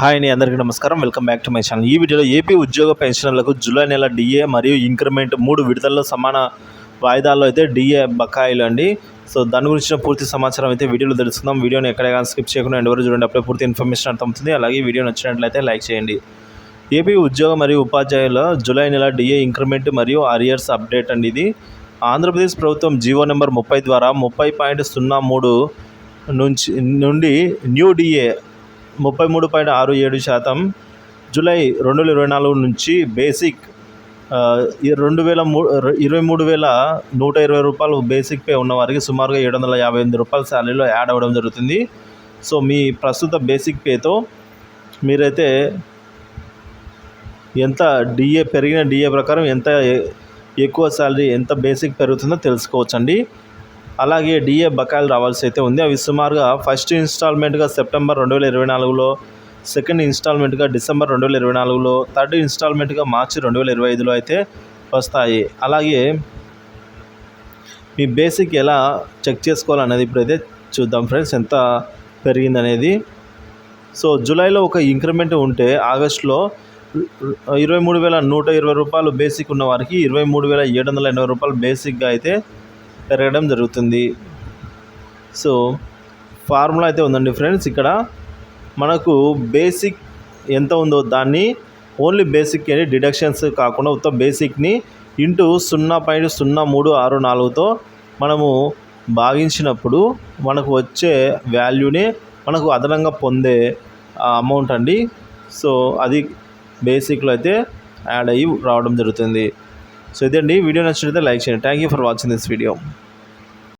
Hi అండి అందరికీ నమస్కారం. Welcome back to my channel ఈ వీడియోలో ఏపీ ఉద్యోగ పెన్షనర్లకు జూలై నెల డిఏ మరియు ఇంక్రిమెంట్ మూడు విడతల్లో సమాన వాయిదాల్లో అయితే డిఏ బకాయిలు అండి. సో దాని గురించిన పూర్తి సమాచారం అయితే వీడియోలో తెలుసుకుందాం. వీడియోని ఎక్కడైనా స్కిప్ చేయకుండా ఎండ్ వరకు చూడండి. అప్పుడే పూర్తి ఇన్ఫర్మేషన్ అర్థమవుతుంది. అలాగే వీడియో నచ్చినట్లయితే లైక్ చేయండి. ఏపీ ఉద్యోగ మరియు ఉపాధ్యాయుల జూలై నెల డిఏ ఇంక్రిమెంట్ మరియు అరియర్స్ అప్డేట్ అండి ఇది. ఆంధ్రప్రదేశ్ ప్రభుత్వం జీవో నెంబర్ ముప్పై ద్వారా ముప్పై పాయింట్ సున్నా మూడు నుంచి నుండి న్యూ డిఏ ముప్పై మూడు పాయింట్ ఆరు ఏడు శాతం. జూలై రెండు వేల ఇరవై నాలుగు నుంచి బేసిక్ రెండు వేల మూ ఇరవై మూడు వేల నూట ఇరవై రూపాయలు బేసిక్ పే ఉన్న వారికి సుమారుగా ఏడు వందల యాభై ఎనిమిది రూపాయల శాలరీలో యాడ్ అవ్వడం జరుగుతుంది. సో మీ ప్రస్తుత బేసిక్ పేతో మీరైతే ఎంత డిఏ పెరిగిన డిఏ ప్రకారం ఎంత ఎక్కువ శాలరీ ఎంత బేసిక్ పెరుగుతుందో తెలుసుకోవచ్చండి. అలాగే డిఏ బకాయిలు రావాల్సి అయితే ఉంది. అవి సుమారుగా ఫస్ట్ ఇన్స్టాల్మెంట్గా సెప్టెంబర్ రెండు వేల ఇరవై నాలుగులో సెకండ్ ఇన్స్టాల్మెంట్గా డిసెంబర్ రెండు వేల ఇరవై నాలుగులో థర్డ్ ఇన్స్టాల్మెంట్గా మార్చి రెండు వేల ఇరవై ఐదులో అయితే వస్తాయి. అలాగే మీ బేసిక్ ఎలా చెక్ చేసుకోవాలనేది ఇప్పుడైతే చూద్దాం ఫ్రెండ్స్ ఎంత పెరిగిందనేది. సో జూలైలో ఒక ఇంక్రిమెంట్ ఉంటే ఆగస్టులో ఇరవై మూడు వేల నూట ఇరవై రూపాయలు బేసిక్ ఉన్న వారికి ఇరవై మూడు వేల ఏడు వందల ఎనభై రూపాయలు బేసిక్గా అయితే పెరగడం జరుగుతుంది. సో ఫార్ములా అయితే ఉందండి ఫ్రెండ్స్ ఇక్కడ. మనకు బేసిక్ ఎంత ఉందో దాన్ని ఓన్లీ బేసిక్ అని డిడక్షన్స్ కాకుండా ఉత్త బేసిక్ని ఇంటూ సున్నా పాయింట్ సున్నా మూడు ఆరు నాలుగుతో మనము భాగించినప్పుడు మనకు వచ్చే వాల్యూని మనకు అదనంగా పొందే అమౌంట్ అండి. సో అది బేసిక్లో అయితే యాడ్ అయ్యి రావడం జరుగుతుంది. సో ఇదండి. వీడియో నచ్చినట్లయితే లైక్ చేయండి. Thank you for watching this video